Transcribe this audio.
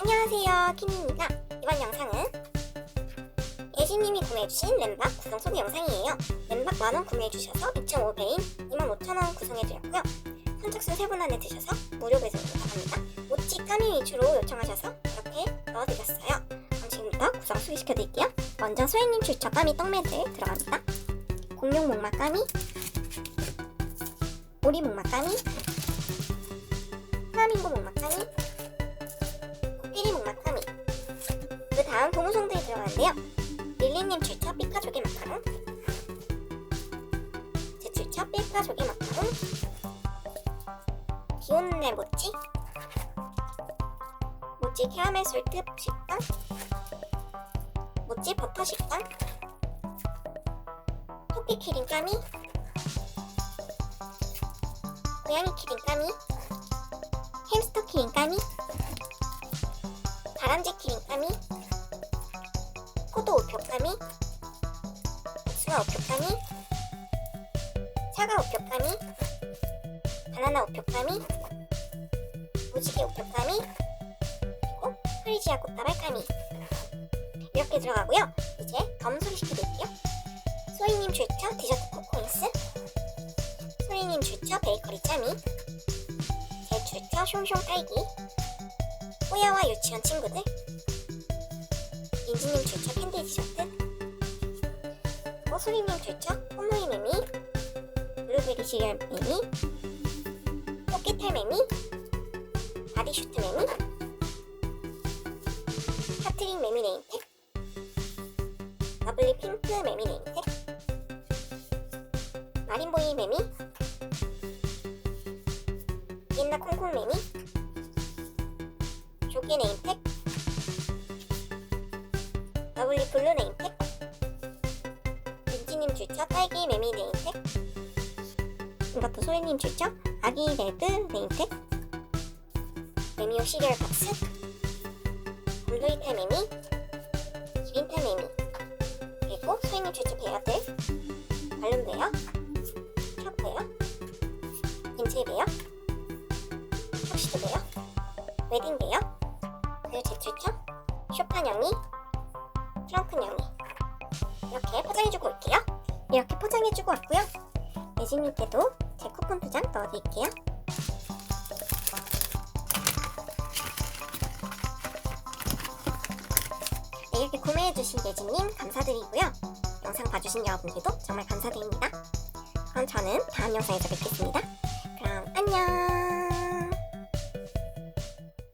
안녕하세요. 키미입니다. 이번 영상은 예진님이 구매해주신 램박 구성 소개 영상이에요. 램박 만원 구매해주셔서 2,500인 25,000원 구성해드렸고요. 선착순 3분 안에 드셔서 무료 배송으로 나갑니다. 모찌 까미 위주로 요청하셔서 이렇게 넣어드렸어요. 그럼 지금부터 구성 소개시켜드릴게요. 먼저 소희님 추천 까미 떡매들 들어갑니다. 공룡 목마 까미 오리 목마 까미 플라밍고 목마 까미 들어가는데요? 릴리님 출처 삐까조개 마카롱? 제 출처 삐까조개 마카롱? 비오는 모찌 모찌 캐러멜 솔트 식빵 모찌 버터 식빵 토끼 키링 까미 고양이 키링 까미 햄스터 키링 까미 다람쥐 키링 까미 포도 우표까미 복숭아 우표까미 사과 우표까미 바나나 우표까미 무지개 우표까미 그리고 프리지아 꽃다발까미. 이렇게 들어가고요. 이제 검 소개시켜드릴게요. 소희님 출처 디저트 코코인스. 소희님 출처 베이커리 짜미. 제 출처 숑숑 딸기. 호야와 유치원 친구들 인지님 출처 캔디 디저트 꼬소리님 출처 홈모이 매미? 블루베리 시리얼 매미? 토끼탈 매미? 바디슈트 매미? 하트링 매미 네임택 러블리 핑크 매미 네임택 마린보이 매미? 옛날 콩콩 매미? 조개 네임택 러블리 블루 네임택 민지님 출처 딸기 매미 네임택 이것도 소리님 출처? 아기 레드 네임택 매미오 시리얼 박스? 블루이탈 매미? 기린탈 매미? 그리고 소희님 출처 베어들? 발룸 베어? 샵 베어? 김치 베어? 턱시도 베어? 웨딩 베어? 그리고 제 출처? 쇼파냥이 트렁크냥이 이렇게 포장해주고 올게요. 이렇게 포장해주고 왔고요. 예진님께도 제 쿠폰 두 장 넣어드릴게요. 네, 이렇게 구매해주신 예진님 감사드리고요. 영상 봐주신 여러분들도 정말 감사드립니다. 그럼 저는 다음 영상에서 뵙겠습니다